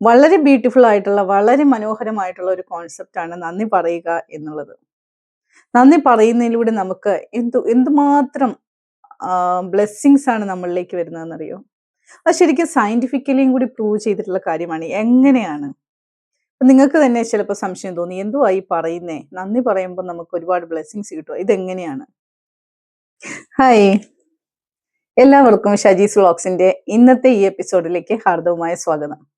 വളരെ ബ്യൂട്ടിഫുൾ ആയിട്ടുള്ള വളരെ മനോഹരമായിട്ടുള്ള ഒരു കോൺസെപ്റ്റാണ് നന്ദി പറയുക എന്നുള്ളത്. നന്ദി പറയുന്നതിലൂടെ നമുക്ക് എന്തു എന്തുമാത്രം ബ്ലെസ്സിങ്സ് ആണ് നമ്മളിലേക്ക് വരുന്നതെന്നറിയോ? അത് ശരിക്കും സയന്റിഫിക്കലിയും കൂടി പ്രൂവ് ചെയ്തിട്ടുള്ള കാര്യമാണ്. എങ്ങനെയാണ്? നിങ്ങൾക്ക് തന്നെ ചിലപ്പോൾ സംശയം തോന്നി എന്തുവാ ഈ പറയുന്നേ? നന്ദി പറയുമ്പോൾ നമുക്ക് ഒരുപാട് ബ്ലെസ്സിങ്സ് കിട്ടും ഇതെങ്ങനെയാണ്? ഹായ് എല്ലാവർക്കും ഷജീസ് വ്ളോഗ്സിന്റെ ഇന്നത്തെ ഈ എപ്പിസോഡിലേക്ക് ഹാർദവുമായ സ്വാഗതം.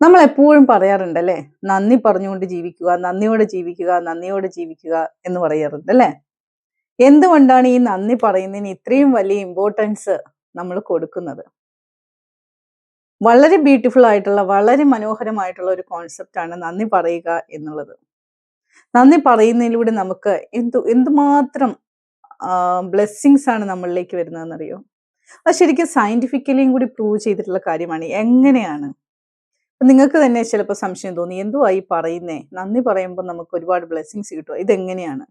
നമ്മൾ എപ്പോഴും പറയാറുണ്ട് അല്ലേ നന്ദി പറഞ്ഞുകൊണ്ട് ജീവിക്കുക നന്ദിയോടെ ജീവിക്കുക നന്ദിയോടെ ജീവിക്കുക എന്ന് പറയാറുണ്ട് അല്ലേ? എന്തുകൊണ്ടാണ് ഈ നന്ദി പറയുന്നതിന് ഇത്രയും വലിയ ഇമ്പോർട്ടൻസ് നമ്മൾ കൊടുക്കുന്നത്? വളരെ ബ്യൂട്ടിഫുൾ ആയിട്ടുള്ള വളരെ മനോഹരമായിട്ടുള്ള ഒരു കോൺസെപ്റ്റാണ് നന്ദി പറയുക എന്നുള്ളത്. നന്ദി പറയുന്നതിലൂടെ നമുക്ക് എന്തു എന്തുമാത്രം ബ്ലെസ്സിങ്സ് ആണ് നമ്മളിലേക്ക് വരുന്നതെന്നറിയോ? അത് ശരിക്കും സയന്റിഫിക്കലിയും കൂടി പ്രൂവ് ചെയ്തിട്ടുള്ള കാര്യമാണ്. എങ്ങനെയാണ് നിങ്ങൾക്ക് തന്നെ ചിലപ്പോൾ സംശയം തോന്നി എന്തുവാ ഈ പറയുന്നേ? നന്ദി പറയുമ്പോൾ നമുക്ക് ഒരുപാട് ബ്ലെസ്സിങ്സ് കിട്ടും. ഇതെങ്ങനെയാണ്?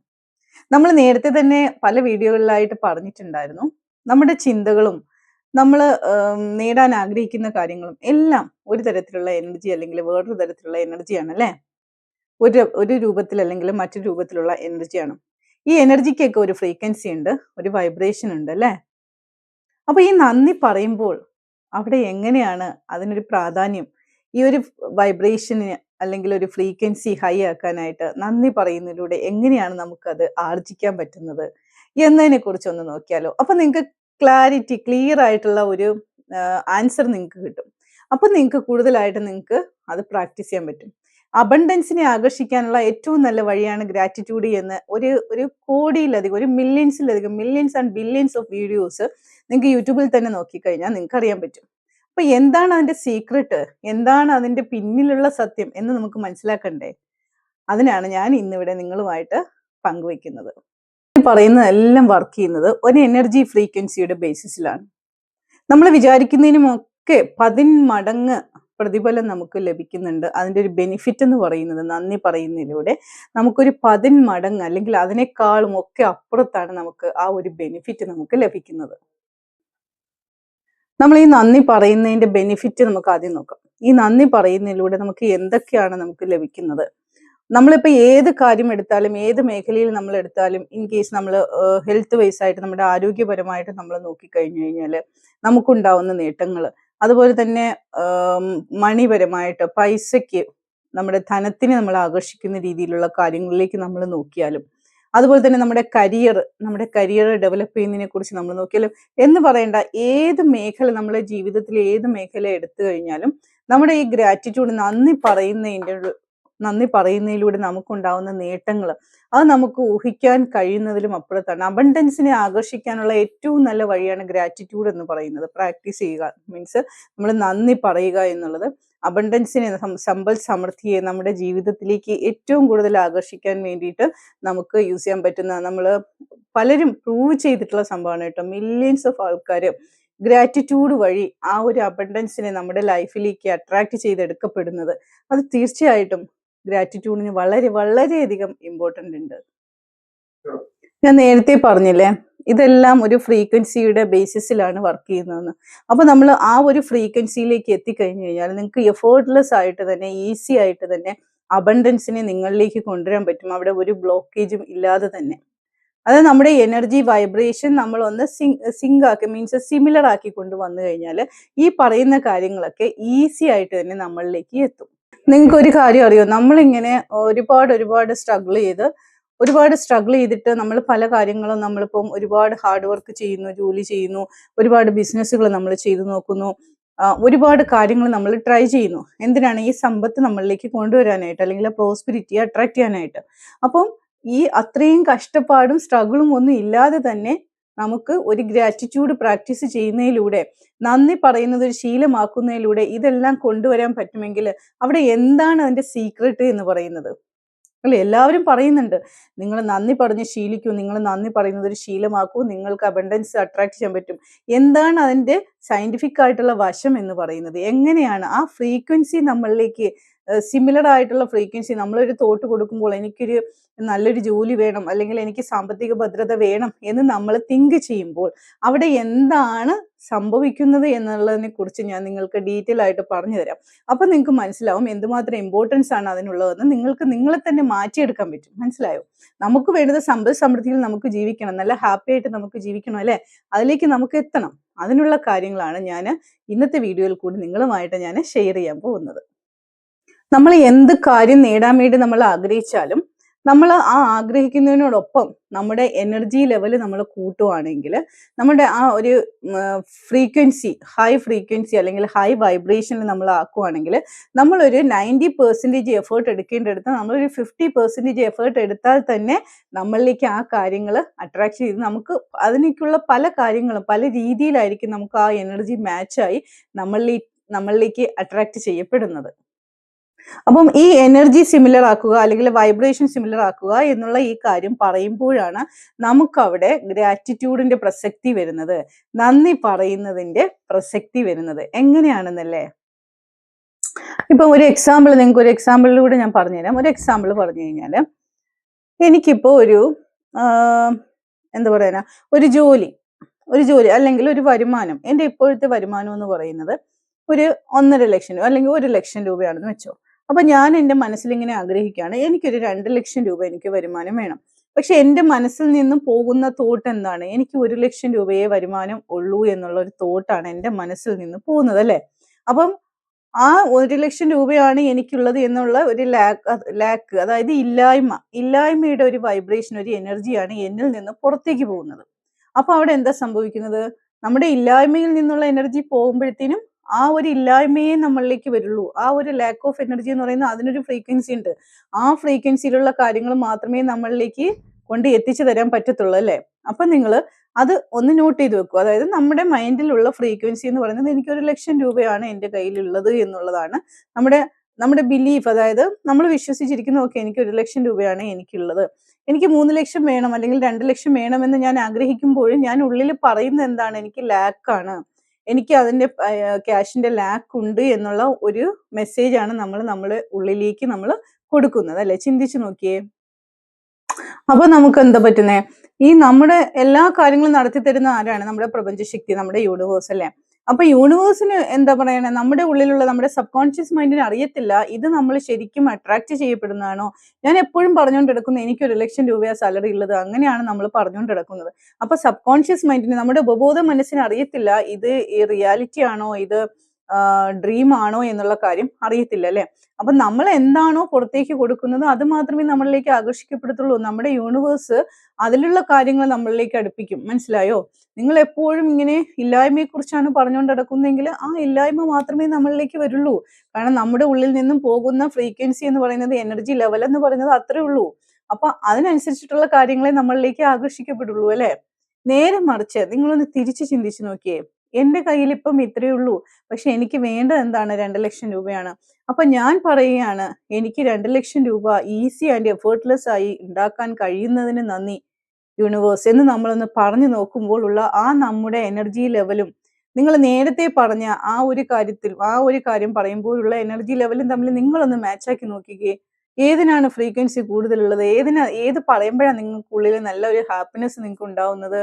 നമ്മൾ നേരത്തെ തന്നെ പല വീഡിയോകളിലായിട്ട് പറഞ്ഞിട്ടുണ്ടായിരുന്നു. നമ്മുടെ ചിന്തകളും നമ്മൾ നേടാൻ ആഗ്രഹിക്കുന്ന കാര്യങ്ങളും എല്ലാം ഒരു തരത്തിലുള്ള എനർജി അല്ലെങ്കിൽ വേറൊരു തരത്തിലുള്ള എനർജിയാണ് അല്ലേ? ഒരു ഒരു രൂപത്തിൽ അല്ലെങ്കിൽ മറ്റൊരു രൂപത്തിലുള്ള എനർജിയാണ്. ഈ എനർജിക്കൊക്കെ ഒരു ഫ്രീക്വൻസി ഉണ്ട് ഒരു വൈബ്രേഷൻ ഉണ്ട് അല്ലേ? അപ്പൊ ഈ നന്ദി പറയുമ്പോൾ അവിടെ എങ്ങനെയാണ് അതിനൊരു പ്രാധാന്യം? ഈ ഒരു വൈബ്രേഷന് അല്ലെങ്കിൽ ഒരു ഫ്രീക്വൻസി ഹൈ ആക്കാനായിട്ട് നന്ദി പറയുന്നതിലൂടെ എങ്ങനെയാണ് നമുക്കത് ആർജിക്കാൻ പറ്റുന്നത് എന്നതിനെ കുറിച്ച് ഒന്ന് നോക്കിയാലോ. അപ്പൊ നിങ്ങൾക്ക് ക്ലാരിറ്റി ക്ലിയർ ആയിട്ടുള്ള ഒരു ആൻസർ നിങ്ങൾക്ക് കിട്ടും. അപ്പൊ നിങ്ങൾക്ക് കൂടുതലായിട്ട് നിങ്ങൾക്ക് അത് പ്രാക്ടീസ് ചെയ്യാൻ പറ്റും. അബണ്ടൻസിനെ ആകർഷിക്കാനുള്ള ഏറ്റവും നല്ല വഴിയാണ് ഗ്രാറ്റിറ്റ്യൂഡ് എന്ന് ഒരു ഒരു കോടിയിലധികം ഒരു മില്യൻസിലധികം millions and billions of videos നിങ്ങൾക്ക് യൂട്യൂബിൽ തന്നെ നോക്കിക്കഴിഞ്ഞാൽ നിങ്ങൾക്ക് അറിയാൻ പറ്റും. അപ്പൊ എന്താണ് അതിന്റെ സീക്രട്ട് എന്താണ് അതിന്റെ പിന്നിലുള്ള സത്യം എന്ന് നമുക്ക് മനസ്സിലാക്കണ്ടേ? അതിനാണ് ഞാൻ ഇന്നിവിടെ നിങ്ങളുമായിട്ട് പങ്കുവെക്കുന്നത് പറയുന്നതെല്ലാം വർക്ക് ചെയ്യുന്നത് ഒരു എനർജി ഫ്രീക്വൻസിയുടെ ബേസിസിലാണ് നമ്മൾ വിചാരിക്കുന്നതിനുമൊക്കെ പതിന്മടങ്ങ് പ്രതിഫലം നമുക്ക് ലഭിക്കുന്നുണ്ട്. അതിന്റെ ഒരു ബെനിഫിറ്റ് എന്ന് പറയുന്നത് നന്ദി പറയുന്നതിലൂടെ നമുക്കൊരു പതിന്മടങ്ങ് അല്ലെങ്കിൽ അതിനേക്കാളും ഒക്കെ അപ്പുറത്താണ് നമുക്ക് ആ ഒരു ബെനിഫിറ്റ് നമുക്ക് ലഭിക്കുന്നത്. നമ്മൾ ഈ നന്ദി പറയുന്നതിന്റെ ബെനിഫിറ്റ് നമുക്ക് ആദ്യം നോക്കാം. ഈ നന്ദി പറയുന്നതിലൂടെ നമുക്ക് എന്തൊക്കെയാണ് നമുക്ക് ലഭിക്കുന്നത്? നമ്മളിപ്പോൾ ഏത് കാര്യം എടുത്താലും ഏത് മേഖലയിൽ നമ്മൾ എടുത്താലും ഇൻ കേസ് നമ്മൾ ഹെൽത്ത് വൈസ് ആയിട്ട് നമ്മുടെ ആരോഗ്യപരമായിട്ട് നമ്മൾ നോക്കിക്കഴിഞ്ഞു കഴിഞ്ഞാൽ നമുക്കുണ്ടാവുന്ന നേട്ടങ്ങൾ അതുപോലെ തന്നെ മണിപരമായിട്ട് പൈസയ്ക്ക് നമ്മുടെ ധനത്തിനെ നമ്മൾ ആകർഷിക്കുന്ന രീതിയിലുള്ള കാര്യങ്ങളിലേക്ക് നമ്മൾ നോക്കിയാലും അതുപോലെ തന്നെ നമ്മുടെ കരിയർ നമ്മുടെ കരിയർ ഡെവലപ്പ് ചെയ്യുന്നതിനെ കുറിച്ച് നമ്മൾ നോക്കിയാലും എന്ന് പറയേണ്ട ഏത് മേഖല നമ്മുടെ ജീവിതത്തിൽ ഏത് മേഖല എടുത്തു കഴിഞ്ഞാലും നമ്മുടെ ഈ ഗ്രാറ്റിറ്റ്യൂഡ് നന്ദി പറയുന്നതിന്റെ നന്ദി പറയുന്നതിലൂടെ നമുക്കുണ്ടാവുന്ന നേട്ടങ്ങൾ അത് നമുക്ക് ഊഹിക്കാൻ കഴിയുന്നതിലും അപ്പുറത്താണ്. അബണ്ടൻസിനെ ആകർഷിക്കാനുള്ള ഏറ്റവും നല്ല വഴിയാണ് ഗ്രാറ്റിറ്റ്യൂഡ് എന്ന് പറയുന്നത്. പ്രാക്ടീസ് ചെയ്യുക. മീൻസ് നമ്മൾ നന്ദി പറയുക എന്നുള്ളത് അബണ്ടൻസിനെ സമ്പൽ സമൃദ്ധിയെ നമ്മുടെ ജീവിതത്തിലേക്ക് ഏറ്റവും കൂടുതൽ ആകർഷിക്കാൻ വേണ്ടിയിട്ട് നമുക്ക് യൂസ് ചെയ്യാൻ പറ്റുന്ന നമ്മൾ പലരും പ്രൂവ് ചെയ്തിട്ടുള്ള സംഭവമാണ് കേട്ടോ. മില്യൻസ് ഓഫ് ആൾക്കാർ ഗ്രാറ്റിറ്റ്യൂഡ് വഴി ആ ഒരു അബണ്ടൻസിനെ നമ്മുടെ ലൈഫിലേക്ക് അട്രാക്ട് ചെയ്തെടുക്കപ്പെടുന്നത്. അത് തീർച്ചയായിട്ടും ഗ്രാറ്റിറ്റ്യൂഡിന് വളരെ വളരെയധികം ഇമ്പോർട്ടന്റ് ഉണ്ട്. ഞാൻ നേരത്തെ പറഞ്ഞില്ലേ? ഇതെല്ലാം ഒരു ഫ്രീക്വൻസിയുടെ ബേസിസിലാണ് വർക്ക് ചെയ്യുന്നതെന്ന്. അപ്പൊ നമ്മൾ ആ ഒരു ഫ്രീക്വൻസിയിലേക്ക് എത്തിക്കഴിഞ്ഞു കഴിഞ്ഞാൽ നിങ്ങൾക്ക് എഫേർട്ട്ലെസ് ആയിട്ട് തന്നെ ഈസി ആയിട്ട് തന്നെ അബണ്ടൻസിനെ നിങ്ങളിലേക്ക് കൊണ്ടുവരാൻ പറ്റും. അവിടെ ഒരു ബ്ലോക്കേജും ഇല്ലാതെ തന്നെ. അതായത് നമ്മുടെ എനർജി വൈബ്രേഷൻ നമ്മൾ ഒന്ന് സിങ്ക് ആക്കി മീൻസ് സിമിലർ ആക്കി കൊണ്ടുവന്നു കഴിഞ്ഞാൽ ഈ പറയുന്ന കാര്യങ്ങളൊക്കെ ഈസി ആയിട്ട് തന്നെ നമ്മളിലേക്ക് എത്തും. നിങ്ങൾക്ക് ഒരു കാര്യം അറിയോ? നമ്മളിങ്ങനെ ഒരുപാട് ഒരുപാട് സ്ട്രഗിൾ ചെയ്ത് ഒരുപാട് സ്ട്രഗിൾ ചെയ്തിട്ട് നമ്മൾ പല കാര്യങ്ങളും നമ്മളിപ്പം ഒരുപാട് ഹാർഡ് വർക്ക് ചെയ്യുന്നു ജോലി ചെയ്യുന്നു ഒരുപാട് ബിസിനസ്സുകൾ നമ്മൾ ചെയ്തു നോക്കുന്നു. ഒരുപാട് കാര്യങ്ങൾ നമ്മൾ ട്രൈ ചെയ്യുന്നു. എന്തിനാണ് ഈ സമ്പത്ത് നമ്മളിലേക്ക് കൊണ്ടുവരാനായിട്ട് അല്ലെങ്കിൽ പ്രോസ്പിരിറ്റി അട്രാക്ട് ചെയ്യാനായിട്ട്? അപ്പം ഈ അത്രയും കഷ്ടപ്പാടും സ്ട്രഗിളും ഒന്നും ഇല്ലാതെ തന്നെ നമുക്ക് ഒരു ഗ്രാറ്റിറ്റ്യൂഡ് പ്രാക്ടീസ് ചെയ്യുന്നതിലൂടെ നന്ദി പറയുന്നത് ഒരു ശീലമാക്കുന്നതിലൂടെ ഇതെല്ലാം കൊണ്ടുവരാൻ പറ്റുമെങ്കിൽ അവിടെ എന്താണ് അതിന്റെ സീക്രട്ട് എന്ന് പറയുന്നത്? അല്ലെ? എല്ലാവരും പറയുന്നുണ്ട് നിങ്ങൾ നന്ദി പറഞ്ഞ് ശീലിക്കൂ നിങ്ങൾ നന്ദി പറയുന്നത് ഒരു ശീലമാക്കൂ നിങ്ങൾക്ക് അബണ്ടൻസ് അട്രാക്ട് ചെയ്യാൻ പറ്റും. എന്താണ് അതിന്റെ സയന്റിഫിക് ആയിട്ടുള്ള വശം എന്ന് പറയുന്നത്. എങ്ങനെയാണ് ആ ഫ്രീക്വൻസി നമ്മളിലേക്ക് സിമിലർ ആയിട്ടുള്ള ഫ്രീക്വൻസി നമ്മളൊരു തോട്ട് കൊടുക്കുമ്പോൾ എനിക്കൊരു നല്ലൊരു ജോലി വേണം അല്ലെങ്കിൽ എനിക്ക് സാമ്പത്തിക ഭദ്രത വേണം എന്ന് നമ്മൾ തിങ്ക് ചെയ്യുമ്പോൾ അവിടെ എന്താണ് സംഭവിക്കുന്നത് എന്നുള്ളതിനെ കുറിച്ച് ഞാൻ നിങ്ങൾക്ക് ഡീറ്റെയിൽ ആയിട്ട് പറഞ്ഞു തരാം. അപ്പൊ നിങ്ങൾക്ക് മനസ്സിലാവും എന്തുമാത്രം ഇമ്പോർട്ടൻസ് ആണ് അതിനുള്ളതെന്ന് നിങ്ങൾക്ക് നിങ്ങളെ തന്നെ മാറ്റിയെടുക്കാൻ പറ്റും. മനസ്സിലായോ? നമുക്ക് വേണ്ടത് സമ്പദ് സമൃദ്ധിയിൽ നമുക്ക് ജീവിക്കണം. നല്ല ഹാപ്പി ആയിട്ട് നമുക്ക് ജീവിക്കണം അല്ലെ? അതിലേക്ക് നമുക്ക് എത്തണം. അതിനുള്ള കാര്യങ്ങളാണ് ഞാൻ ഇന്നത്തെ വീഡിയോയിൽ കൂടി നിങ്ങളുമായിട്ട് ഞാൻ ഷെയർ ചെയ്യാൻ പോകുന്നത്. നമ്മൾ എന്ത് കാര്യം നേടാൻ വേണ്ടി നമ്മൾ ആഗ്രഹിച്ചാലും നമ്മൾ ആ ആഗ്രഹിക്കുന്നതിനോടൊപ്പം നമ്മുടെ എനർജി ലെവൽ നമ്മൾ കൂട്ടുവാണെങ്കിൽ നമ്മുടെ ആ ഒരു ഫ്രീക്വൻസി ഹൈ ഫ്രീക്വൻസി അല്ലെങ്കിൽ ഹൈ വൈബ്രേഷനിൽ നമ്മൾ ആക്കുവാണെങ്കിൽ നമ്മളൊരു നയന്റി പെർസെന്റേജ് എഫേർട്ട് എടുക്കേണ്ടടുത്ത് നമ്മളൊരു ഫിഫ്റ്റി പെർസെന്റേജ് എഫേർട്ട് എടുത്താൽ തന്നെ നമ്മളിലേക്ക് ആ കാര്യങ്ങൾ അട്രാക്ട് ചെയ്ത് നമുക്ക് അതിനേക്കുള്ള പല കാര്യങ്ങളും പല രീതിയിലായിരിക്കും നമുക്ക് ആ എനർജി മാച്ചായി നമ്മളിലേക്ക് നമ്മളിലേക്ക് അട്രാക്ട് ചെയ്യപ്പെടുന്നത്. അപ്പം ഈ എനർജി സിമിലർ ആക്കുക അല്ലെങ്കിൽ വൈബ്രേഷൻ സിമിലർ ആക്കുക എന്നുള്ള ഈ കാര്യം പറയുമ്പോഴാണ് നമുക്കവിടെ ഗ്രാറ്റിറ്റ്യൂഡിന്റെ പ്രസക്തി വരുന്നത്. നന്ദി പറയുന്നതിന്റെ പ്രസക്തി വരുന്നത്. എങ്ങനെയാണെന്നല്ലേ? ഇപ്പൊ ഒരു എക്സാമ്പിൾ നിങ്ങൾക്ക് ഒരു എക്സാമ്പിളിലൂടെ ഞാൻ പറഞ്ഞുതരാം. ഒരു എക്സാമ്പിൾ പറഞ്ഞു കഴിഞ്ഞാൽ എനിക്കിപ്പോ ഒരു എന്താ പറയാ ഒരു ജോലി ഒരു ജോലി അല്ലെങ്കിൽ ഒരു വരുമാനം. എന്റെ ഇപ്പോഴത്തെ വരുമാനം എന്ന് പറയുന്നത് ഒരു ഒന്നര ലക്ഷം രൂപ അല്ലെങ്കിൽ ഒരു ലക്ഷം രൂപയാണെന്ന് വെച്ചോ. അപ്പൊ ഞാൻ എന്റെ മനസ്സിൽ ഇങ്ങനെ ആഗ്രഹിക്കുകയാണ്. എനിക്കൊരു രണ്ട് ലക്ഷം രൂപ എനിക്ക് വരുമാനം വേണം. പക്ഷെ എന്റെ മനസ്സിൽ നിന്നും പോകുന്ന തോട്ട് എന്താണ്? എനിക്ക് ഒരു ലക്ഷം രൂപയെ വരുമാനം ഉള്ളൂ എന്നുള്ള ഒരു തോട്ടാണ് എന്റെ മനസ്സിൽ നിന്ന് പോകുന്നത് അല്ലേ? അപ്പം ആ ഒരു ലക്ഷം രൂപയാണ് എനിക്കുള്ളത് എന്നുള്ള ഒരു ലാക്ക് ലാക്ക് അതായത് ഇല്ലായ്മ. ഇല്ലായ്മയുടെ ഒരു വൈബ്രേഷൻ ഒരു എനർജിയാണ് എന്നിൽ നിന്ന് പുറത്തേക്ക് പോകുന്നത്. അപ്പൊ അവിടെ എന്താ സംഭവിക്കുന്നത്? നമ്മുടെ ഇല്ലായ്മയിൽ നിന്നുള്ള എനർജി പോകുമ്പോഴത്തേനും ആ ഒരു ഇല്ലായ്മയെ നമ്മളിലേക്ക് വരുള്ളൂ. ആ ഒരു ലാക്ക് ഓഫ് എനർജി എന്ന് പറയുന്ന അതിനൊരു ഫ്രീക്വൻസി ഉണ്ട്. ആ ഫ്രീക്വൻസിയിലുള്ള കാര്യങ്ങൾ മാത്രമേ നമ്മളിലേക്ക് കൊണ്ട് എത്തിച്ചു തരാൻ പറ്റത്തുള്ളൂ അല്ലേ? അപ്പൊ നിങ്ങൾ അത് ഒന്ന് നോട്ട് ചെയ്ത് വെക്കുക. അതായത് നമ്മുടെ മൈൻഡിലുള്ള ഫ്രീക്വൻസി എന്ന് പറയുന്നത് എനിക്ക് ഒരു ലക്ഷം രൂപയാണ് എന്റെ കയ്യിലുള്ളത് എന്നുള്ളതാണ്. നമ്മുടെ നമ്മുടെ ബിലീഫ് അതായത് നമ്മൾ വിശ്വസിച്ചിരിക്കുന്ന ഓക്കെ എനിക്ക് ഒരു ലക്ഷം രൂപയാണ് എനിക്കുള്ളത്. എനിക്ക് മൂന്ന് ലക്ഷം വേണം അല്ലെങ്കിൽ രണ്ട് ലക്ഷം വേണമെന്ന് ഞാൻ ആഗ്രഹിക്കുമ്പോഴും ഞാൻ ഉള്ളിൽ പറയുന്നത് എന്താണ്? എനിക്ക് ലാക്കാണ് എനിക്ക് അതിന്റെ ക്യാഷിന്റെ ലാക്ക് ഉണ്ട് എന്നുള്ള ഒരു മെസ്സേജാണ് നമ്മൾ നമ്മുടെ ഉള്ളിലേക്ക് നമ്മൾ കൊടുക്കുന്നത് അല്ലെ? ചിന്തിച്ചു നോക്കിയേ. അപ്പൊ നമുക്ക് എന്താ പറ്റുന്നേ? ഈ നമ്മുടെ എല്ലാ കാര്യങ്ങളും നടത്തി തരുന്ന ആരാണ്? നമ്മുടെ പ്രപഞ്ചശക്തി നമ്മുടെ യൂണിവേഴ്സ് അല്ലേ? അപ്പൊ യൂണിവേഴ്സിന് എന്താ പറയണേ? നമ്മുടെ ഉള്ളിലുള്ള നമ്മുടെ സബ് കോൺഷ്യസ് മൈൻഡിന് അറിയത്തില്ല. ഇത് നമ്മൾ ശരിക്കും അട്രാക്ട് ചെയ്യപ്പെടുന്നതാണോ? ഞാൻ എപ്പോഴും പറഞ്ഞുകൊണ്ടിടക്കുന്നത് എനിക്ക് ഒരു ലക്ഷം രൂപയാ സാലറി ഉള്ളത്. അങ്ങനെയാണ് നമ്മൾ പറഞ്ഞുകൊണ്ടിടക്കുന്നത് അപ്പൊ സബ് കോൺഷ്യസ് മൈൻഡിന് നമ്മുടെ ഉപബോധ മനസ്സിന് അറിയത്തില്ല. ഇത് ഈ റിയാലിറ്റി ആണോ? ഇത് ഡ്രീം ആണോ എന്നുള്ള കാര്യം അറിയത്തില്ല അല്ലെ അപ്പൊ നമ്മൾ എന്താണോ പുറത്തേക്ക് കൊടുക്കുന്നത് അത് മാത്രമേ നമ്മളിലേക്ക് ആകർഷിക്കപ്പെടത്തുള്ളൂ. നമ്മുടെ യൂണിവേഴ്സ് അതിലുള്ള കാര്യങ്ങൾ നമ്മളിലേക്ക് അടുപ്പിക്കും. മനസ്സിലായോ? നിങ്ങൾ എപ്പോഴും ഇങ്ങനെ ഇല്ലായ്മയെ കുറിച്ചാണ് പറഞ്ഞുകൊണ്ട് നടക്കുന്നതെങ്കിൽ ആ ഇല്ലായ്മ മാത്രമേ നമ്മളിലേക്ക് വരുള്ളൂ. കാരണം നമ്മുടെ ഉള്ളിൽ നിന്നും പോകുന്ന ഫ്രീക്വൻസി എന്ന് പറയുന്നത് എനർജി ലെവൽ എന്ന് പറയുന്നത് അത്രേ ഉള്ളൂ. അപ്പൊ അതിനനുസരിച്ചിട്ടുള്ള കാര്യങ്ങളെ നമ്മളിലേക്ക് ആകർഷിക്കപ്പെടുള്ളൂ അല്ലെ? നേരെ മറിച്ച് നിങ്ങളൊന്ന് തിരിച്ചു ചിന്തിച്ചു നോക്കിയേ. എന്റെ കയ്യിൽ ഇപ്പം ഇത്രയേ ഉള്ളൂ. പക്ഷെ എനിക്ക് വേണ്ടത് എന്താണ്? രണ്ട് ലക്ഷം രൂപയാണ്. അപ്പൊ ഞാൻ പറയുകയാണ് എനിക്ക് രണ്ട് ലക്ഷം രൂപ ഈസി ആൻഡ് എഫേർട്ട്ലെസ് ആയി ഉണ്ടാക്കാൻ കഴിയുന്നതിന് നന്ദി യൂണിവേഴ്സ് എന്ന് നമ്മളൊന്ന് പറഞ്ഞു നോക്കുമ്പോൾ ഉള്ള ആ നമ്മുടെ എനർജി ലെവലും നിങ്ങൾ നേരത്തെ പറഞ്ഞ ആ ഒരു കാര്യത്തിൽ ആ ഒരു കാര്യം പറയുമ്പോഴുള്ള എനർജി ലെവലും തമ്മിൽ നിങ്ങളൊന്ന് മാച്ചാക്കി നോക്കിക്കേ. ഏതിനാണ് ഫ്രീക്വൻസി കൂടുതലുള്ളത്? ഏതിനാ ഏത് പറയുമ്പോഴാണ് നിങ്ങൾക്കുള്ളിൽ നല്ല ഒരു ഹാപ്പിനെസ് നിങ്ങൾക്ക് ഉണ്ടാവുന്നത്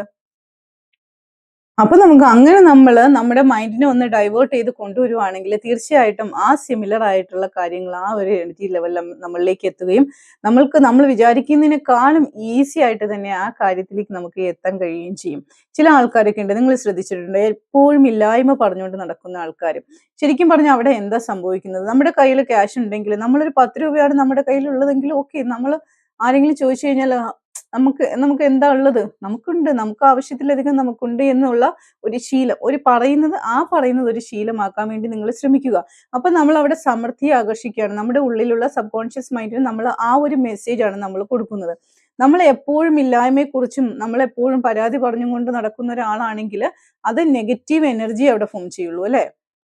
അപ്പൊ നമുക്ക് അങ്ങനെ നമ്മൾ നമ്മുടെ മൈൻഡിനെ ഒന്ന് ഡൈവേർട്ട് ചെയ്ത് കൊണ്ടുവരുവാണെങ്കിൽ തീർച്ചയായിട്ടും ആ സിമിലർ ആയിട്ടുള്ള കാര്യങ്ങൾ ആ ഒരു എനർജി ലെവലിൽ നമ്മളിലേക്ക് എത്തുകയും നമ്മൾക്ക് നമ്മൾ വിചാരിക്കുന്നതിനേക്കാളും ഈസി ആയിട്ട് തന്നെ ആ കാര്യത്തിലേക്ക് നമുക്ക് എത്താൻ കഴിയുകയും ചെയ്യും. ചില ആൾക്കാരൊക്കെ ഉണ്ട് നിങ്ങൾ ശ്രദ്ധിച്ചിട്ടുണ്ട് എപ്പോഴും ഇല്ലായ്മ പറഞ്ഞുകൊണ്ട് നടക്കുന്ന ആൾക്കാരും. ശരിക്കും പറഞ്ഞാൽ അവിടെ എന്താ സംഭവിക്കുന്നത്? നമ്മുടെ കയ്യിൽ ക്യാഷ് ഉണ്ടെങ്കിൽ നമ്മളൊരു പത്ത് രൂപയാണ് നമ്മുടെ കയ്യിലുള്ളതെങ്കിൽ ഓക്കെ നമ്മൾ ആരെങ്കിലും ചോദിച്ചു കഴിഞ്ഞാൽ നമുക്ക് നമുക്ക് എന്താ ഉള്ളത്? നമുക്കുണ്ട് നമുക്ക് ആവശ്യത്തിലധികം നമുക്കുണ്ട് എന്നുള്ള ഒരു ശീലം. ഒരു പറയുന്നത് ആ പറയുന്നത് ഒരു ശീലമാക്കാൻ വേണ്ടി നിങ്ങൾ ശ്രമിക്കുക. അപ്പൊ നമ്മൾ അവിടെ സമൃദ്ധി ആകർഷിക്കുകയാണ് നമ്മുടെ ഉള്ളിലുള്ള സബ് കോൺഷ്യസ് മൈൻഡിന് നമ്മൾ ആ ഒരു മെസ്സേജ് ആണ് നമ്മൾ കൊടുക്കുന്നത്. നമ്മൾ എപ്പോഴും ഇല്ലായ്മയെക്കുറിച്ചും നമ്മൾ എപ്പോഴും പരാതി പറഞ്ഞുകൊണ്ട് നടക്കുന്ന ഒരാളാണെങ്കിൽ അത് നെഗറ്റീവ് എനർജി അവിടെ ഫോം ചെയ്യുള്ളൂ അല്ലേ?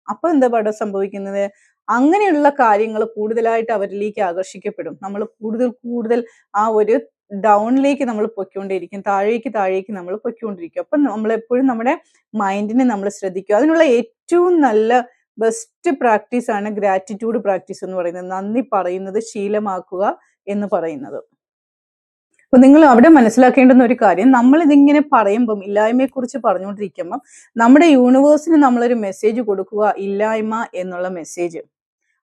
അപ്പൊ എന്താ പടം സംഭവിക്കുന്നത്? അങ്ങനെയുള്ള കാര്യങ്ങൾ കൂടുതലായിട്ട് അവരിലേക്ക് ആകർഷിക്കപ്പെടും. നമ്മൾ കൂടുതൽ കൂടുതൽ ആ ഒരു ഡൗണിലേക്ക് നമ്മൾ പൊയ്ക്കൊണ്ടിരിക്കും താഴേക്ക് താഴേക്ക് നമ്മൾ പൊയ്ക്കൊണ്ടിരിക്കും. അപ്പം നമ്മൾ എപ്പോഴും നമ്മുടെ മൈൻഡിനെ നമ്മൾ ശ്രദ്ധിക്കുക. അതിനുള്ള ഏറ്റവും നല്ല ബെസ്റ്റ് പ്രാക്ടീസ് ആണ് ഗ്രാറ്റിറ്റ്യൂഡ് പ്രാക്ടീസ് എന്ന് പറയുന്നത്. നന്ദി പറയുന്നത് ശീലമാക്കുക എന്ന് പറയുന്നത്. അപ്പൊ നിങ്ങൾ അവിടെ മനസ്സിലാക്കേണ്ടുന്ന ഒരു കാര്യം നമ്മൾ ഇതിങ്ങനെ പറയുമ്പം ഇല്ലായ്മയെ കുറിച്ച് പറഞ്ഞുകൊണ്ടിരിക്കുമ്പം നമ്മുടെ യൂണിവേഴ്സിന് നമ്മളൊരു മെസ്സേജ് കൊടുക്കുക ഇല്ലായ്മ എന്നുള്ള മെസ്സേജ്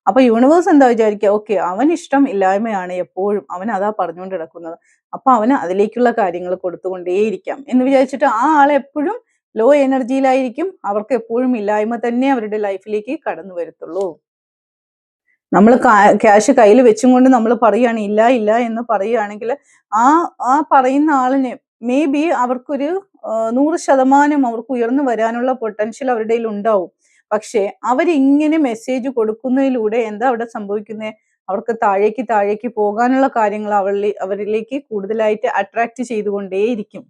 അപ്പൊ യൂണിവേഴ്സ് എന്താ വിചാരിക്കുക ഓക്കെ അവൻ ഇഷ്ടം ഇല്ലായ്മയാണ് എപ്പോഴും. അവൻ അതാ പറഞ്ഞുകൊണ്ട് കിടക്കുന്നത് അപ്പൊ അവന് അതിലേക്കുള്ള കാര്യങ്ങൾ കൊടുത്തുകൊണ്ടേയിരിക്കാം എന്ന് വിചാരിച്ചിട്ട് ആ ആളെ എപ്പോഴും ലോ എനർജിയിലായിരിക്കും അവർക്ക് എപ്പോഴും ഇല്ലായ്മ തന്നെ അവരുടെ ലൈഫിലേക്ക് കടന്നു വരത്തുള്ളൂ. നമ്മൾ ക്യാഷ് കയ്യിൽ വെച്ചും കൊണ്ട് നമ്മൾ പറയുകയാണ് ഇല്ല ഇല്ല എന്ന് പറയുകയാണെങ്കിൽ ആ ആ പറയുന്ന ആളിനെ മേ ബി അവർക്കൊരു നൂറ് ശതമാനം അവർക്ക് ഉയർന്നു വരാനുള്ള പൊട്ടൻഷ്യൽ അവരുടെ ഉണ്ടാവും. പക്ഷേ അവരിങ്ങനെ മെസ്സേജ് കൊടുക്കുന്നതിലൂടെ എന്താ അവിടെ സംഭവിക്കുന്നത് അവർക്ക് താഴേക്ക് താഴേക്ക് പോകാനുള്ള കാര്യങ്ങൾ അവരിലെ അവരിലേക്ക് കൂടുതലായിട്ട് അട്രാക്ട് ചെയ്തുകൊണ്ടേയിരിക്കും.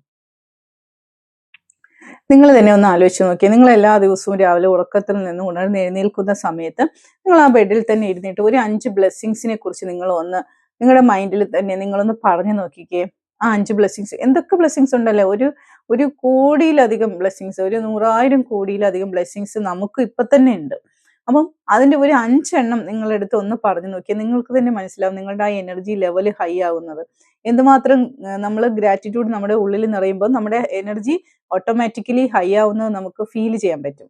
നിങ്ങൾ തന്നെ ഒന്ന് ആലോചിച്ച് നോക്കിയാൽ നിങ്ങൾ എല്ലാ ദിവസവും രാവിലെ ഉറക്കത്തിൽ നിന്ന് ഉണർന്ന് എഴുന്നേൽക്കുന്ന സമയത്ത് നിങ്ങൾ ആ ബെഡിൽ തന്നെ ഇരുന്നിട്ട് ഒരു അഞ്ച് ബ്ലെസ്സിങ്സിനെ കുറിച്ച് നിങ്ങൾ ഒന്ന് നിങ്ങളുടെ മൈൻഡിൽ തന്നെ നിങ്ങളൊന്ന് പറഞ്ഞു നോക്കിക്കേ. ആ അഞ്ച് ബ്ലെസ്സിങ്സ് എന്തൊക്കെ ബ്ലെസ്സിങ്സ് ഉണ്ടല്ലേ? ഒരു ഒരു കോടിയിലധികം ബ്ലെസ്സിങ്സ് ഒരു നൂറായിരം കോടിയിലധികം ബ്ലെസ്സിങ്സ് നമുക്ക് ഇപ്പൊ തന്നെ ഉണ്ട്. അപ്പം അതിന്റെ ഒരു അഞ്ചെണ്ണം നിങ്ങളെടുത്ത് ഒന്ന് പറഞ്ഞു നോക്കിയാൽ നിങ്ങൾക്ക് തന്നെ മനസ്സിലാവും നിങ്ങളുടെ ആ എനർജി ലെവൽ ഹൈ ആവുന്നത്. എന്തുമാത്രം നമ്മൾ ഗ്രാറ്റിറ്റ്യൂഡ് നമ്മുടെ ഉള്ളിൽ നിറയുമ്പോൾ നമ്മുടെ എനർജി ഓട്ടോമാറ്റിക്കലി ഹൈ ആവുന്നത് നമുക്ക് ഫീൽ ചെയ്യാൻ പറ്റും.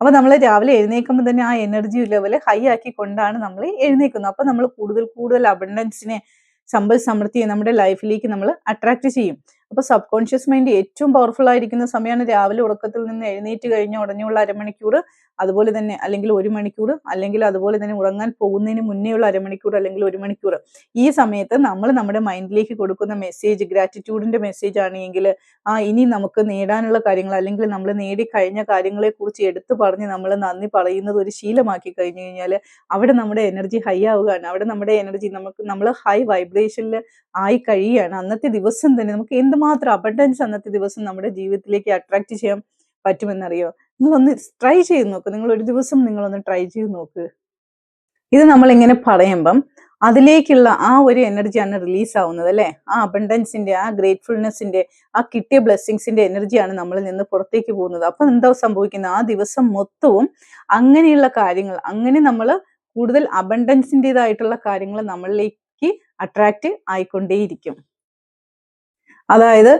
അപ്പൊ നമ്മൾ രാവിലെ എഴുന്നേൽക്കുമ്പോൾ തന്നെ ആ എനർജി ലെവൽ ഹൈ ആക്കി കൊണ്ടാണ് നമ്മൾ എഴുന്നേക്കുന്നത് അപ്പൊ നമ്മൾ കൂടുതൽ കൂടുതൽ അബണ്ടൻസിനെ സമ്പൽ സമൃദ്ധിയെ നമ്മുടെ ലൈഫിലേക്ക് നമ്മൾ അട്രാക്ട് ചെയ്യും. അപ്പൊ സബ് കോൺഷ്യസ് മൈൻഡ് ഏറ്റവും പവർഫുൾ ആയിരിക്കുന്ന സമയമാണ് രാവിലെ ഉറക്കത്തിൽ നിന്ന് എഴുന്നേറ്റ് കഴിഞ്ഞ ഉടനെയുള്ള അരമണിക്കൂർ അതുപോലെ തന്നെ അല്ലെങ്കിൽ ഒരു മണിക്കൂർ അല്ലെങ്കിൽ അതുപോലെ തന്നെ ഉറങ്ങാൻ പോകുന്നതിന് മുന്നേയുള്ള അരമണിക്കൂർ അല്ലെങ്കിൽ ഒരു മണിക്കൂർ. ഈ സമയത്ത് നമ്മൾ നമ്മുടെ മൈൻഡിലേക്ക് കൊടുക്കുന്ന മെസ്സേജ് ഗ്രാറ്റിറ്റ്യൂഡിന്റെ മെസ്സേജ് ആണെങ്കിൽ ആ ഇനി നമുക്ക് നേടാനുള്ള കാര്യങ്ങൾ അല്ലെങ്കിൽ നമ്മൾ നേടിക്കഴിഞ്ഞ കാര്യങ്ങളെ കുറിച്ച് എടുത്തു പറഞ്ഞ് നമ്മൾ നന്ദി പറയുന്നത് ഒരു ശീലമാക്കി കഴിഞ്ഞു കഴിഞ്ഞാൽ അവിടെ നമ്മുടെ എനർജി ഹൈ ആവുകയാണ്. അവിടെ നമ്മുടെ എനർജി നമുക്ക് നമ്മൾ ഹൈ വൈബ്രേഷനിൽ ആയി കഴിയുകയാണ്. അന്നത്തെ ദിവസം തന്നെ നമുക്ക് എന്തുമാത്രം അബണ്ടൻസ് അന്നത്തെ ദിവസം നമ്മുടെ ജീവിതത്തിലേക്ക് അട്രാക്ട് ചെയ്യാൻ പറ്റുമെന്നറിയോ? നിങ്ങളൊന്ന് ട്രൈ ചെയ്ത് നോക്ക്. നിങ്ങൾ ഒരു ദിവസം നിങ്ങളൊന്ന് ട്രൈ ചെയ്ത് നോക്ക്. ഇത് നമ്മൾ ഇങ്ങനെ പറയുമ്പം അതിലേക്കുള്ള ആ ഒരു എനർജിയാണ് റിലീസ് ആവുന്നത് അല്ലെ? ആ അബണ്ടൻസിന്റെ ആ ഗ്രേറ്റ്ഫുൾനെസിന്റെ ആ കിട്ടിയ ബ്ലെസ്സിങ്സിന്റെ എനർജിയാണ് നമ്മളിൽ നിന്ന് പുറത്തേക്ക് പോകുന്നത്. അപ്പൊ എന്താ സംഭവിക്കുന്നത്? ആ ദിവസം മൊത്തവും അങ്ങനെയുള്ള കാര്യങ്ങൾ അങ്ങനെ നമ്മൾ കൂടുതൽ അബണ്ടൻസിന്റെതായിട്ടുള്ള കാര്യങ്ങൾ നമ്മളിലേക്ക് അട്രാക്റ്റ് ആയിക്കൊണ്ടേയിരിക്കും. അതായത്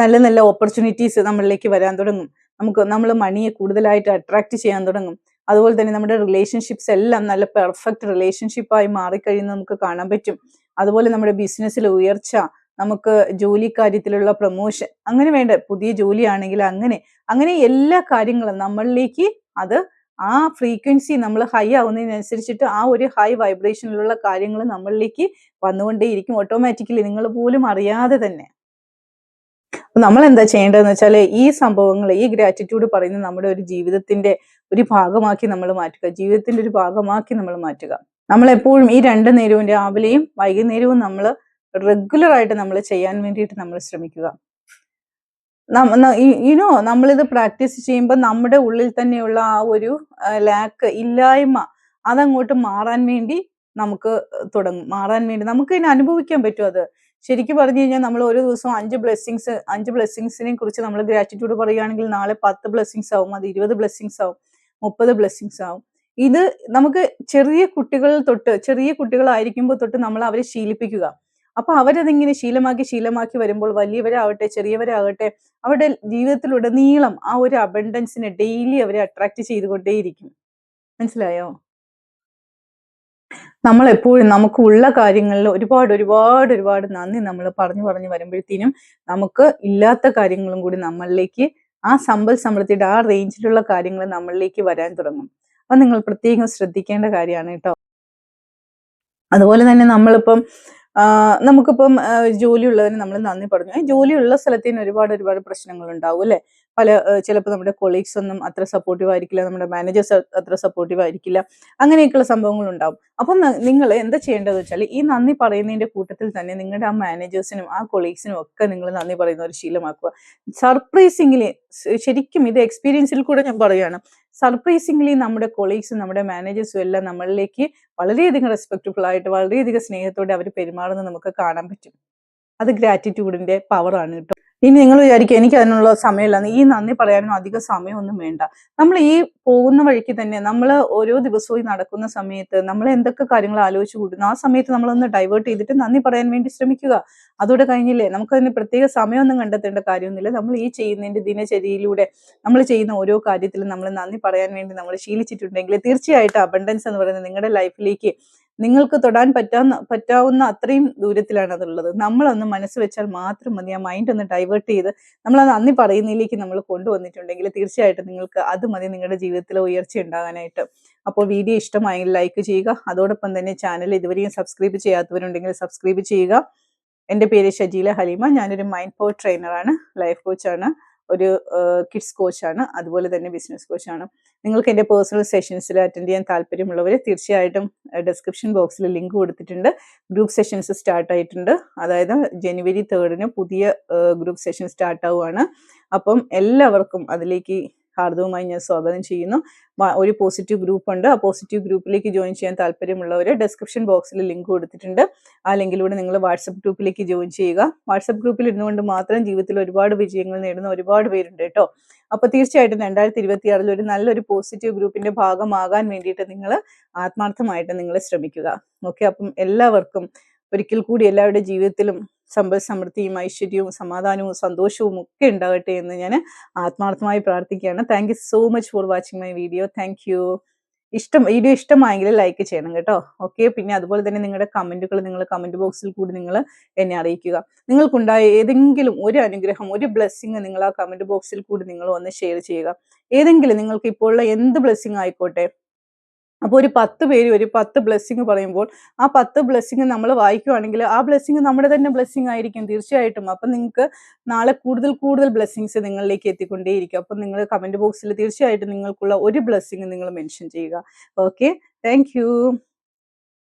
നല്ല നല്ല ഓപ്പർച്യൂണിറ്റീസ് നമ്മളിലേക്ക് വരാൻ തുടങ്ങും. നമുക്ക് നമ്മൾ മണിയെ കൂടുതലായിട്ട് അട്രാക്ട് ചെയ്യാൻ തുടങ്ങും. അതുപോലെ തന്നെ നമ്മുടെ റിലേഷൻഷിപ്സ് എല്ലാം നല്ല പെർഫെക്റ്റ് റിലേഷൻഷിപ്പായി മാറിക്കഴിയുന്നത് നമുക്ക് കാണാൻ പറ്റും. അതുപോലെ നമ്മുടെ ബിസിനസ്സിൽ ഉയർച്ച നമുക്ക് ജോലി കാര്യത്തിലുള്ള പ്രൊമോഷൻ അങ്ങനെ വേണ്ട പുതിയ ജോലിയാണെങ്കിൽ അങ്ങനെ അങ്ങനെ എല്ലാ കാര്യങ്ങളും നമ്മളിലേക്ക് അത് ആ ഫ്രീക്വൻസി നമ്മൾ ഹൈ ആവുന്നതിനനുസരിച്ചിട്ട് ആ ഒരു ഹൈ വൈബ്രേഷനിലുള്ള കാര്യങ്ങൾ നമ്മളിലേക്ക് വന്നുകൊണ്ടേയിരിക്കും ഓട്ടോമാറ്റിക്കലി നിങ്ങൾ പോലും അറിയാതെ തന്നെ. നമ്മൾ എന്താ ചെയ്യേണ്ടതെന്ന് വെച്ചാൽ ഈ സംഭവങ്ങൾ ഈ ഗ്രാറ്റിറ്റ്യൂഡ് പറയുന്നത് നമ്മുടെ ഒരു ജീവിതത്തിന്റെ ഒരു ഭാഗമാക്കി നമ്മൾ മാറ്റുക. ജീവിതത്തിന്റെ ഒരു ഭാഗമാക്കി നമ്മൾ മാറ്റുക. നമ്മൾ എപ്പോഴും ഈ രണ്ട് നേരവും രാവിലെയും വൈകുന്നേരവും നമ്മൾ റെഗുലർ ആയിട്ട് നമ്മൾ ചെയ്യാൻ വേണ്ടിയിട്ട് നമ്മൾ ശ്രമിക്കുക. യുനോ നമ്മളിത് പ്രാക്ടീസ് ചെയ്യുമ്പോൾ നമ്മുടെ ഉള്ളിൽ തന്നെയുള്ള ആ ഒരു ലാക്ക് ഇല്ലായ്മ അതങ്ങോട്ട് മാറാൻ വേണ്ടി നമുക്ക് തുടങ്ങും. മാറാൻ വേണ്ടി നമുക്ക് ഇതിനെ അനുഭവിക്കാൻ പറ്റും അത്. ശരിക്കും പറഞ്ഞു കഴിഞ്ഞാൽ നമ്മൾ ഒരു ദിവസം അഞ്ച് ബ്ലെസ്സിങ്സ് അഞ്ച് ബ്ലെസ്സിങ്സിനെ കുറിച്ച് നമ്മൾ ഗ്രാറ്റിറ്റ്യൂഡ് പറയുകയാണെങ്കിൽ നാളെ പത്ത് ബ്ലെസ്സിങ്സ് ആവും അത് ഇരുപത് ബ്ലെസ്സിങ്സ് ആവും മുപ്പത് ബ്ലെസ്സിങ്സ് ആവും. ഇത് നമുക്ക് ചെറിയ കുട്ടികൾ തൊട്ട് ചെറിയ കുട്ടികളായിരിക്കുമ്പോൾ തൊട്ട് നമ്മൾ അവരെ ശീലിപ്പിക്കുക. അപ്പൊ അവരതിങ്ങനെ ശീലമാക്കി ശീലമാക്കി വരുമ്പോൾ വലിയവരാവട്ടെ ചെറിയവരാകട്ടെ അവരുടെ ജീവിതത്തിലുടനീളം ആ ഒരു അബണ്ടൻസിനെ ഡെയിലി അവരെ അട്രാക്ട് ചെയ്തുകൊണ്ടേയിരിക്കും. മനസ്സിലായോ? നമ്മൾ എപ്പോഴും നമുക്ക് ഉള്ള കാര്യങ്ങളിൽ ഒരുപാട് ഒരുപാട് ഒരുപാട് നന്ദി നമ്മൾ പറഞ്ഞു പറഞ്ഞു വരുമ്പോഴത്തേനും നമുക്ക് ഇല്ലാത്ത കാര്യങ്ങളും കൂടി നമ്മളിലേക്ക് ആ സമ്പൽ സമൃദ്ധിയുടെ ആ റേഞ്ചിലുള്ള കാര്യങ്ങൾ നമ്മളിലേക്ക് വരാൻ തുടങ്ങും. അത് നിങ്ങൾ പ്രത്യേകം ശ്രദ്ധിക്കേണ്ട കാര്യമാണ് കേട്ടോ. അതുപോലെ തന്നെ നമ്മളിപ്പം നമുക്കിപ്പം ജോലി ഉള്ളതിന് നമ്മൾ നന്ദി പറഞ്ഞു. ജോലിയുള്ള സ്ഥലത്തിന് ഒരുപാട് ഒരുപാട് പ്രശ്നങ്ങൾ ഉണ്ടാവും അല്ലെ? പല ചിലപ്പോൾ നമ്മുടെ കൊളീഗ്സ് ഒന്നും അത്ര സപ്പോർട്ടീവ് ആയിരിക്കില്ല നമ്മുടെ മാനേജേഴ്സ് അത്ര സപ്പോർട്ടീവ് ആയിരിക്കില്ല. അങ്ങനെയൊക്കെയുള്ള സംഭവങ്ങൾ ഉണ്ടാവും അപ്പം നിങ്ങൾ എന്താ ചെയ്യേണ്ടത് വെച്ചാൽ ഈ നന്ദി പറയുന്നതിന്റെ കൂട്ടത്തിൽ തന്നെ നിങ്ങളുടെ ആ മാനേജേഴ്സിനും ആ കൊളീഗ്സിനും ഒക്കെ നിങ്ങൾ നന്ദി പറയുന്ന ഒരു ശീലമാക്കുക. സർപ്രൈസിംഗ്ലി ശരിക്കും ഇത് എക്സ്പീരിയൻസിൽ കൂടെ ഞാൻ പറയുകയാണ്. സർപ്രൈസിംഗ്ലി നമ്മുടെ കൊളീഗ്സും നമ്മുടെ മാനേജേഴ്സും എല്ലാം നമ്മളിലേക്ക് വളരെയധികം റെസ്പെക്റ്റബിൾ ആയിട്ട് വളരെയധികം സ്നേഹത്തോടെ അവർ പെരുമാറുന്നത് നമുക്ക് കാണാൻ പറ്റും. അത് ഗ്രാറ്റിറ്റ്യൂഡിന്റെ പവറാണ് കേട്ടോ. ഇനി നിങ്ങൾ വിചാരിക്കും എനിക്ക് അതിനുള്ള സമയമില്ല ഈ നന്ദി പറയാനും അധികം സമയമൊന്നും വേണ്ട. നമ്മൾ ഈ പോകുന്ന വഴിക്ക് തന്നെ നമ്മൾ ഓരോ ദിവസവും നടക്കുന്ന സമയത്ത് നമ്മൾ എന്തൊക്കെ കാര്യങ്ങൾ ആലോചിച്ച് കൂട്ടുന്നു ആ സമയത്ത് നമ്മളൊന്ന് ഡൈവേർട്ട് ചെയ്തിട്ട് നന്ദി പറയാൻ വേണ്ടി ശ്രമിക്കുക. അതോടെ കഴിഞ്ഞില്ലേ? നമുക്കതിന് പ്രത്യേക സമയമൊന്നും കണ്ടെത്തേണ്ട കാര്യമൊന്നുമില്ല. നമ്മൾ ഈ ചെയ്യുന്നതിന്റെ ദിനചര്യയിലൂടെ നമ്മൾ ചെയ്യുന്ന ഓരോ കാര്യത്തിലും നമ്മൾ നന്ദി പറയാൻ വേണ്ടി നമ്മൾ ശീലിച്ചിട്ടുണ്ടെങ്കിൽ തീർച്ചയായിട്ടും അബണ്ടൻസ് എന്ന് പറയുന്നത് നിങ്ങളുടെ ലൈഫിലേക്ക് നിങ്ങൾക്ക് തൊടാൻ പറ്റാവുന്ന പറ്റാവുന്ന അത്രയും ദൂരത്തിലാണ് അതുള്ളത്. നമ്മളൊന്ന് മനസ്സ് വെച്ചാൽ മാത്രം മതി. ആ മൈൻഡ് ഒന്ന് ഡൈവേർട്ട് ചെയ്ത് നമ്മൾ അത് നന്ദി പറയുന്നതിലേക്ക് നമ്മൾ കൊണ്ടുവന്നിട്ടുണ്ടെങ്കിൽ തീർച്ചയായിട്ടും നിങ്ങൾക്ക് അത് മതി നിങ്ങളുടെ ജീവിതത്തിൽ ഉയർച്ച ഉണ്ടാകാനായിട്ട്. അപ്പോൾ വീഡിയോ ഇഷ്ടമായെങ്കിൽ ലൈക്ക് ചെയ്യുക. അതോടൊപ്പം തന്നെ ചാനൽ ഇതുവരെയും സബ്സ്ക്രൈബ് ചെയ്യാത്തവരുണ്ടെങ്കിൽ സബ്സ്ക്രൈബ് ചെയ്യുക. എന്റെ പേര് ഷജീല ഹലീമ. ഞാനൊരു മൈൻഡ് പവർ ട്രെയിനറാണ് ലൈഫ് കോച്ചാണ് ഒരു കിഡ്സ് കോച്ചാണ്. അതുപോലെ തന്നെ ബിസിനസ് കോച്ചാണ്. നിങ്ങൾക്ക് എന്റെ പേഴ്സണൽ സെഷൻസിൽ അറ്റൻഡ് ചെയ്യാൻ താല്പര്യമുള്ളവർ തീർച്ചയായിട്ടും ഡിസ്ക്രിപ്ഷൻ ബോക്സിൽ ലിങ്ക് കൊടുത്തിട്ടുണ്ട്. ഗ്രൂപ്പ് സെഷൻസ് സ്റ്റാർട്ട് ആയിട്ടുണ്ട്. അതായത് ജനുവരി തേർഡിന് പുതിയ ഗ്രൂപ്പ് സെഷൻ സ്റ്റാർട്ട് ആവുകയാണ് അപ്പം എല്ലാവർക്കും അതിലേക്ക് ഹാർദവുമായി ഞാൻ സ്വാഗതം ചെയ്യുന്നു. ഒരു പോസിറ്റീവ് ഗ്രൂപ്പ് ഉണ്ട്. ആ പോസിറ്റീവ് ഗ്രൂപ്പിലേക്ക് ജോയിൻ ചെയ്യാൻ താല്പര്യമുള്ളവർ ഡിസ്ക്രിപ്ഷൻ ബോക്സിൽ ലിങ്ക് കൊടുത്തിട്ടുണ്ട്. ആ ലിങ്കിലൂടെ നിങ്ങൾ വാട്സപ്പ് ഗ്രൂപ്പിലേക്ക് ജോയിൻ ചെയ്യുക. വാട്സപ്പ് ഗ്രൂപ്പിൽ ഇരുന്നുകൊണ്ട് മാത്രം ജീവിതത്തിൽ ഒരുപാട് വിജയങ്ങൾ നേടുന്ന ഒരുപാട് പേരുണ്ട് കേട്ടോ. അപ്പോൾ തീർച്ചയായിട്ടും രണ്ടായിരത്തി ഇരുപത്തി ആറിൽ ഒരു നല്ലൊരു പോസിറ്റീവ് ഗ്രൂപ്പിന്റെ ഭാഗമാകാൻ വേണ്ടിയിട്ട് നിങ്ങൾ ആത്മാർത്ഥമായിട്ട് നിങ്ങൾ ശ്രമിക്കുക. ഓക്കെ അപ്പം എല്ലാവർക്കും ഒരിക്കൽ കൂടി എല്ലാവരുടെ ജീവിതത്തിലും സമ്പൽ സമൃദ്ധിയും ഐശ്വര്യവും സമാധാനവും സന്തോഷവും ഒക്കെ ഉണ്ടാകട്ടെ എന്ന് ഞാൻ ആത്മാർത്ഥമായി പ്രാർത്ഥിക്കുകയാണ്. Thank you so much for watching my video thank you ഇഷ്ടം വീഡിയോ ഇഷ്ടമായെങ്കിൽ ലൈക്ക് ചെയ്യണം കേട്ടോ. ഓക്കെ പിന്നെ അതുപോലെ തന്നെ നിങ്ങളുടെ കമന്റുകൾ നിങ്ങൾ കമന്റ് ബോക്സിൽ കൂടി നിങ്ങൾ എന്നെ അറിയിക്കുക. നിങ്ങൾക്കുണ്ടായ ഏതെങ്കിലും ഒരു അനുഗ്രഹം ഒരു ബ്ലെസ്സിങ് നിങ്ങൾ ആ കമന്റ് ബോക്സിൽ കൂടി നിങ്ങൾ ഒന്ന് ഷെയർ ചെയ്യുക. ഏതെങ്കിലും നിങ്ങൾക്ക് ഇപ്പോഴുള്ള എന്ത് ബ്ലെസ്സിങ് ആയിക്കോട്ടെ അപ്പോൾ ഒരു പത്ത് പേര് ഒരു പത്ത് ബ്ലെസ്സിങ് പറയുമ്പോൾ ആ പത്ത് ബ്ലെസ്സിങ് നമ്മൾ വായിക്കുവാണെങ്കിൽ ആ ബ്ലെസ്സിങ് നമ്മുടെ തന്നെ ബ്ലെസ്സിങ് ആയിരിക്കും തീർച്ചയായിട്ടും. അപ്പം നിങ്ങൾക്ക് നാളെ കൂടുതൽ കൂടുതൽ ബ്ലെസ്സിങ്സ് നിങ്ങളിലേക്ക് എത്തിക്കൊണ്ടേയിരിക്കും. അപ്പം നിങ്ങൾ കമന്റ് ബോക്സിൽ തീർച്ചയായിട്ടും നിങ്ങൾക്കുള്ള ഒരു ബ്ലെസ്സിങ് നിങ്ങൾ മെൻഷൻ ചെയ്യുക. Okay thank